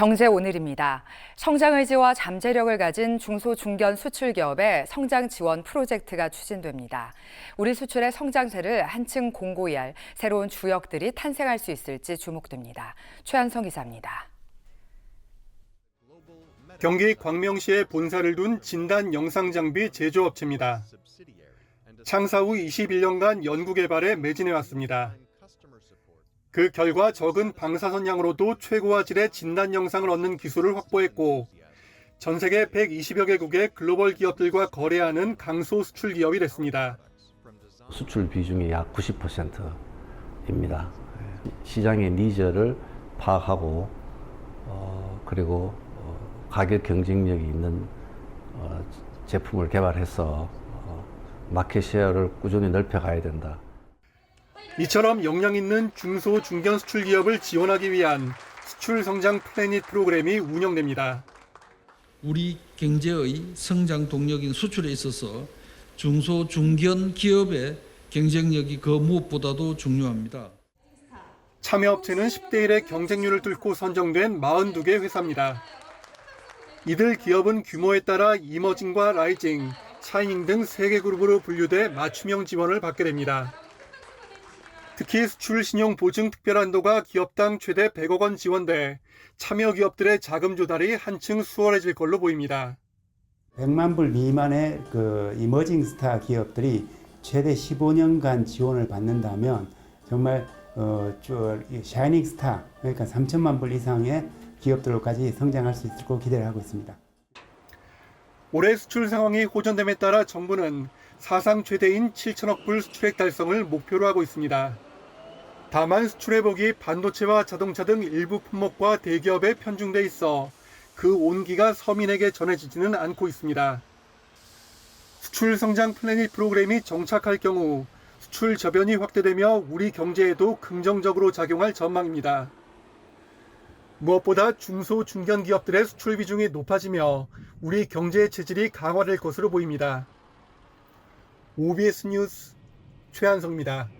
경제 오늘입니다. 성장 의지와 잠재력을 가진 중소 중견 수출 기업의 성장 지원 프로젝트가 추진됩니다. 우리 수출의 성장세를 한층 공고히 할 새로운 주역들이 탄생할 수 있을지 주목됩니다. 최한성 기자입니다. 경기 광명시에 본사를 둔 진단 영상 장비 제조업체입니다. 창사 후 21년간 연구 개발에 매진해 왔습니다. 그 결과 적은 방사선량으로도 최고화 질의 진단 영상을 얻는 기술을 확보했고 전 세계 120여 개국의 글로벌 기업들과 거래하는 강소 수출 기업이 됐습니다. 수출 비중이 약 90%입니다. 시장의 니즈를 파악하고 어, 그리고 어, 가격 경쟁력이 있는 어, 제품을 개발해서 어, 마켓 셰어를 꾸준히 넓혀가야 된다. 이처럼 역량 있는 중소 중견 수출 기업을 지원하기 위한 수출 성장 플래닛 프로그램이 운영됩니다. 우리 경제의 성장 동력인 수출에 있어서 중소 중견 기업의 경쟁력이 그 무엇보다도 중요합니다. 참여업체는 10대 1의 경쟁률을 뚫고 선정된 42개 회사입니다. 이들 기업은 규모에 따라 이머징과 라이징, 샤이닝 등 3개 그룹으로 분류돼 맞춤형 지원을 받게 됩니다. 특히 수출 신용 보증 특별 한도가 기업당 최대 100억 원 지원돼 참여 기업들의 자금 조달이 한층 수월해질 걸로 보입니다. 100만 불 미만의 그 이머징 스타 기업들이 최대 15년간 지원을 받는다면 정말 어, 저 샤이닝 스타 그러니까 3천만 불 이상의 기업들로까지 성장할 수 있을 거 기대를 하고 있습니다. 올해 수출 상황이 호전됨에 따라 정부는 사상 최대인 7천억 불 수출액 달성을 목표로 하고 있습니다. 다만 수출회복이 반도체와 자동차 등 일부 품목과 대기업에 편중돼 있어 그 온기가 서민에게 전해지지는 않고 있습니다. 수출 성장 플래닛 프로그램이 정착할 경우 수출 저변이 확대되며 우리 경제에도 긍정적으로 작용할 전망입니다. 무엇보다 중소 중견 기업들의 수출 비중이 높아지며 우리 경제의 체질이 강화될 것으로 보입니다. OBS 뉴스 최한성입니다.